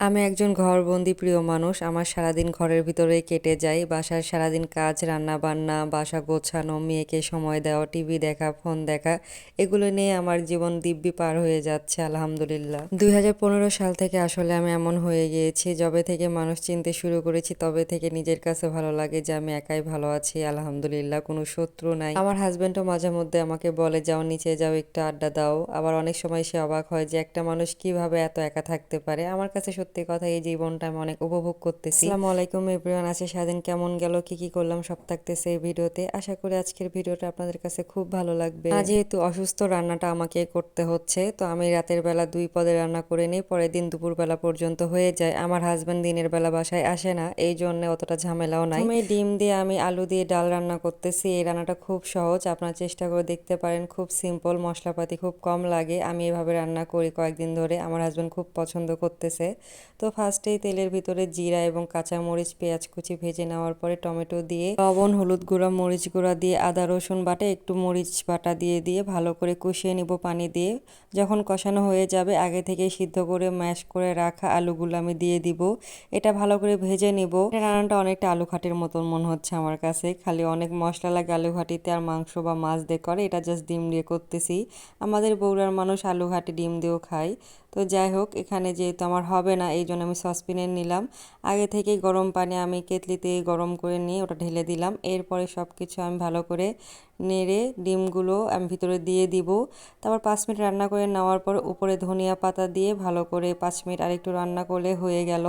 আমি একজন ঘরবন্দি প্রিয় মানুষ। আমার সারাদিন ঘরের ভিতরেই কেটে যায়। বাসার সারাদিন কাজ, রান্না বান্না, বাসা গোছানো, মেয়েকে সময় দেওয়া, টিভি দেখা, ফোন দেখা, এগুলো নিয়ে আমার জীবন দিব্যি পার হয়ে যাচ্ছে, আলহামদুলিল্লাহ। দুই হাজার পনেরো সাল থেকে আসলে আমি এমন হয়ে গিয়েছি, যবে থেকে মানুষ চিনতে শুরু করেছি, তবে থেকে নিজের কাছে ভালো লাগে যে আমি একাই ভালো আছি, আলহামদুলিল্লাহ, কোনো শত্রু নাই। আমার হাজবেন্ডও মাঝে মধ্যে আমাকে বলে, যাও নিচে যাও, একটু আড্ডা দাও। আবার অনেক সময় সে অবাক হয় যে একটা মানুষ কীভাবে এত একা থাকতে পারে? আমার কাছে সত্যি কথা এই জীবনটা আমি অনেক উপভোগ করতেছি। আসসালামু আলাইকুম এভরিওয়ান আছে সারাদিন কেমন গেল কি কি করলাম সব থাকতেছে এই ভিডিওতে। আশা করি আজকের ভিডিওটা আপনাদের কাছে খুব ভালো লাগবে। যেহেতু অসুস্থ রান্নাটা আমাকে করতে হচ্ছে তো আমি রাতের বেলা দুই পদে রান্না করে নিই পরের দিন দুপুর বেলা পর্যন্ত হয়ে যায়। আমার হাজবেন্ড দিনের বেলা বাসায় আসে না এই জন্য অতটা ঝামেলাও নাই। আমি ডিম দিয়ে আমি আলু দিয়ে ডাল রান্না করতেছি এই রান্নাটা খুব সহজ আপনারা চেষ্টা করে দেখতে পারেন খুব সিম্পল মশলাপাতি খুব কম লাগে। আমি এভাবে রান্না করি কয়েকদিন ধরে আমার হাজবেন্ড খুব পছন্দ করতেছে। তো ফার্স্টেই তেলের ভিতরে জিরা এবং কাঁচা মরিচ পেঁয়াজ কুচি ভেজে নেওয়ার পরে টমেটো দিয়ে লবণ, হলুদ গুঁড়া, মরিচ গুঁড়া দিয়ে আদা, রসুন বাটা, একটু মরিচ বাটা দিয়ে দিয়ে ভালো করে কষিয়ে নিব পানি দিয়ে। যখন কষানো হয়ে যাবে, আগে থেকে সিদ্ধ করে ম্যাশ করে রাখা আলুগুলো আমি দিয়ে দিব। এটা ভালো করে ভেজে নিব। রান্নাটা অনেকটা আলু খাটির মতন মনে হচ্ছে আমার কাছে। খালি অনেক মশলা লাগে আলু ঘাটিতে আর মাংস বা মাছ দিয়ে করে। এটা জাস্ট ডিম দিয়ে করতেছি। আমাদের বৌরার মানুষ আলু ঘাটি ডিম দিয়েও খায়। তো যাই হোক, এখানে যেহেতু আমার হবে না, এই জন্য আমি সসপ্যানে নিলাম। আগে থেকে গরম পানি আমি কেতলিতে গরম করে নিয়ে ওটা ঢেলে দিলাম। এরপরে সব কিছু আমি ভালো করে নেড়ে ডিমগুলো আমি ভিতরে দিয়ে দিব। তারপর পাঁচ মিনিট রান্না করে নেওয়ার পর উপরে ধনিয়া পাতা দিয়ে ভালো করে পাঁচ মিনিট আরেকটু রান্না করলে হয়ে গেল।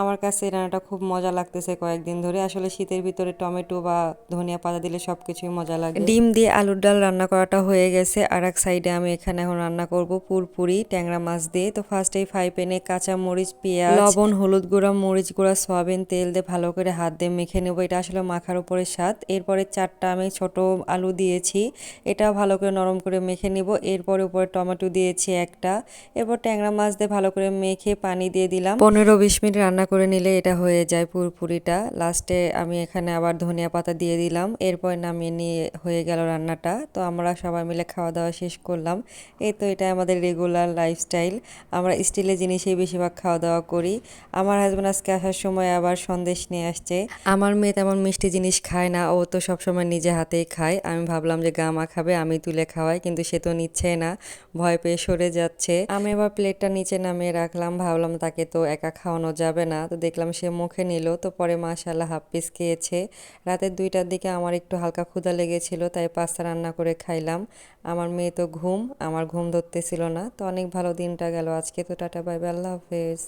আমার কাছে এই রান্নাটা খুব মজা লাগতেছে কয়েকদিন ধরে। আসলে শীতের ভিতরে টমেটো বা ধনিয়া পাতা দিলে সব কিছুই মজা লাগে। ডিম দিয়ে আলুর ডাল রান্না করাটা হয়ে গেছে। আর এক সাইডে আমি এখানে এখন রান্না করব পুরপুরি ট্যাংরা মাছ দিয়ে। তো ফার্স্ট এই ফ্রাই প্যানে কাঁচা মরিচ পেঁয়াজ লবণ হলুদ গুঁড়া মরিচ গুঁড়া সয়াবিন তেল দিয়ে ভালো করে হাত দিয়ে মেখে নেব। এটা আসলে মাখার উপরে স্বাদ। এরপরে চারটা আমি ছোট আলু দিয়েছি। এটা ভালো করে নরম করে মেখে নেব। এরপরে উপরে টমেটো দিয়েছি একটা। এরপর ট্যাংরা মাছ দিয়ে ভালো করে মেখে পানি দিয়ে দিলাম। পনেরো বিশ মিনিট রান্না করে নিলে এটা হয়ে যায় পুরপুরিটা। লাস্টে আমি এখানে আবার ধনিয়া পাতা দিয়ে দিলাম। এরপর নামিয়ে নিয়ে হয়ে গেল রান্নাটা। তো আমরা সবাই মিলে খাওয়া দাওয়া শেষ করলাম। এই তো এটা আমাদের রেগুলার লাইফস্টাইল আমরা স্টিলের জিনিসেই বেশিরভাগ খাওয়া দাওয়া করি। আমার হাজব্যান্ড আজকে আসার সময় আবার সন্দেশ নিয়ে আসছে। আমার মেয়ে তেমন মিষ্টি জিনিস খায় না। ও তো সবসময় নিজে হাতেই খায়। আমি ভাবলাম যে গামা খাবে, আমি তুলে খাওয়াই। কিন্তু সে তো নিচ্ছে না। ভয় পেয়ে সরে যাচ্ছে। আমি আবার প্লেটটা নিচে নামিয়ে রাখলাম। ভাবলাম তাকে তো একা খাওয়ানো যাবে না। তো দেখলাম সে মুখে নিল। তো পরে মাশাল্লাহ হাফ পিস খেয়েছে। রাতের দুইটার দিকে আমার একটু হালকা ক্ষুধা লেগেছিল, তাই পাস্তা রান্না করে খাইলাম। আমার মেয়ে তো ঘুম, আমার ঘুম ধরতেছিল না। তো অনেক ভালো দিনটা গেল আজকে। তো টাটা বাই, আল্লাহ হাফেজ।